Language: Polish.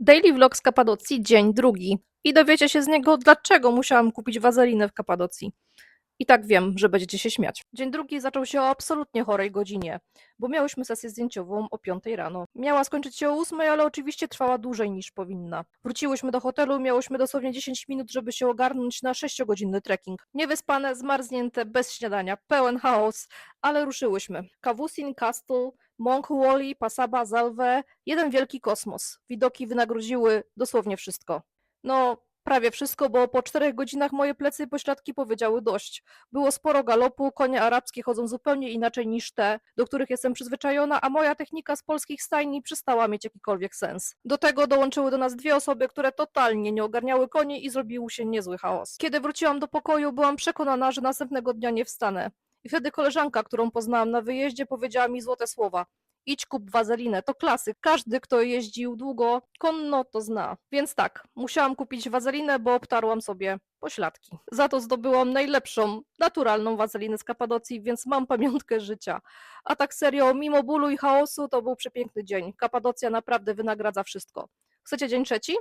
Daily vlog z Kapadocji, dzień drugi. I dowiecie się z niego, dlaczego musiałam kupić wazelinę w Kapadocji. I tak wiem, że będziecie się śmiać. Dzień drugi zaczął się o absolutnie chorej godzinie, bo miałyśmy sesję zdjęciową o 5 rano. Miała skończyć się o 8, ale oczywiście trwała dłużej niż powinna. Wróciłyśmy do hotelu, miałyśmy dosłownie 10 minut, żeby się ogarnąć na 6-godzinny trekking. Niewyspane, zmarznięte, bez śniadania, pełen chaos, ale ruszyłyśmy. Kavusin Castle, Monk Wally, Pasaba, Zalwe, jeden wielki kosmos. Widoki wynagrodziły dosłownie wszystko. No, prawie wszystko, bo po czterech godzinach moje plecy i pośladki powiedziały dość. Było sporo galopu, konie arabskie chodzą zupełnie inaczej niż te, do których jestem przyzwyczajona, a moja technika z polskich stajni przestała mieć jakikolwiek sens. Do tego dołączyły do nas dwie osoby, które totalnie nie ogarniały koni i zrobił się niezły chaos. Kiedy wróciłam do pokoju, byłam przekonana, że następnego dnia nie wstanę. Wtedy koleżanka, którą poznałam na wyjeździe, powiedziała mi złote słowa. Idź kup wazelinę, to klasyk. Każdy, kto jeździł długo konno, to zna. Więc tak, musiałam kupić wazelinę, bo obtarłam sobie pośladki. Za to zdobyłam najlepszą, naturalną wazelinę z Kapadocji, więc mam pamiątkę życia. A tak serio, mimo bólu i chaosu, to był przepiękny dzień. Kapadocja naprawdę wynagradza wszystko. Chcecie dzień trzeci?